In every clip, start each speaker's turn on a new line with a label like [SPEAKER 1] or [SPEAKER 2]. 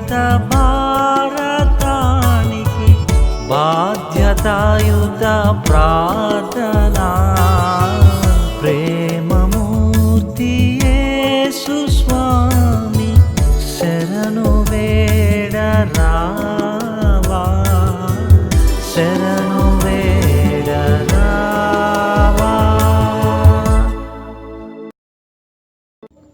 [SPEAKER 1] భారత భారతానికి బాధ్యతాయుత ప్రార్థనా. ప్రేమమూర్తి స్వామి శరణు వేడరా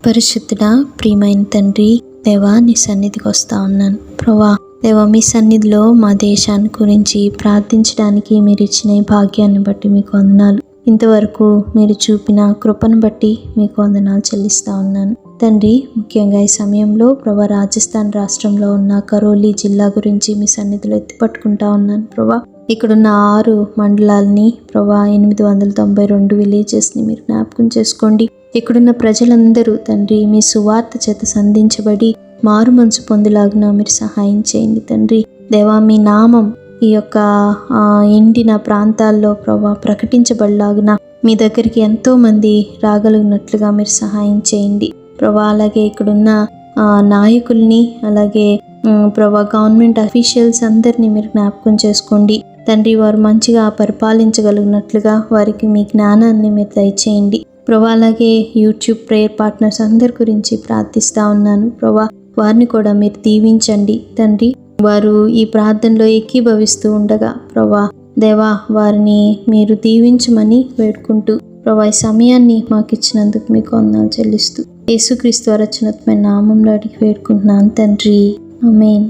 [SPEAKER 2] పరిశుద్ధుడా ప్రియమైన తండ్రి దేవా నీ సన్నిధికి వస్తా ఉన్నాను. ప్రభా దేవా మీ సన్నిధిలో మా దేశాన్ని గురించి ప్రార్థించడానికి మీరు ఇచ్చిన ఈ భాగ్యాన్ని బట్టి మీకు వందనాలు. ఇంతవరకు మీరు చూపిన కృపను బట్టి మీకు వందనాలు చెల్లిస్తా ఉన్నాను. తండ్రి ముఖ్యంగా ఈ సమయంలో ప్రభా రాజస్థాన్ రాష్ట్రంలో ఉన్న కరోలి జిల్లా గురించి మీ సన్నిధిలో ఎత్తిపట్టుకుంటా ఉన్నాను. ప్రభా ఇక్కడున్న ఆరు మండలాల్ని ప్రభా ఎనిమిది వందల తొంభై రెండు విలేజెస్ని మీరు జ్ఞాపకం చేసుకోండి. ఇక్కడున్న ప్రజలందరూ తండ్రి మీ సువార్త చేత సంధించబడి మారు మనసు పొందులాగున మీరు సహాయం చేయండి తండ్రి. దేవా మీ నామం ఈ యొక్క ఆ, ఎండిన ప్రాంతాల్లో ప్రభా ప్రకటించబడలాగున మీ దగ్గరికి ఎంతో మంది రాగలిగినట్లుగా మీరు సహాయం చేయండి. ప్రభా అలాగే ఇక్కడున్న ఆ, నాయకుల్ని అలాగే ప్రభా గవర్నమెంట్ అఫీషియల్స్ అందరినీ మీరు జ్ఞాపకం చేసుకోండి. తండ్రి వారు మంచిగా పరిపాలించగలిగినట్లుగా వారికి మీ జ్ఞానాన్ని మీరు దయచేయండి. ప్రభా అలాగే యూట్యూబ్ ప్రేయర్ పార్ట్నర్స్ అందరి గురించి ప్రార్థిస్తా ఉన్నాను. ప్రభా వారిని కూడా మీరు దీవించండి తండ్రి. వారు ఈ ప్రార్థనలో ఏకీభవిస్తూ ఉండగా ప్రభా దేవా వారిని మీరు దీవించమని వేడుకుంటూ ప్రభా ఈ సమయాన్ని మాకు ఇచ్చినందుకు మీకు వందనాలు చెల్లిస్తూ యేసుక్రీస్తు రచనత్మైన నామంలో అడిగి వేడుకుంటున్నాను తండ్రి. అమేన్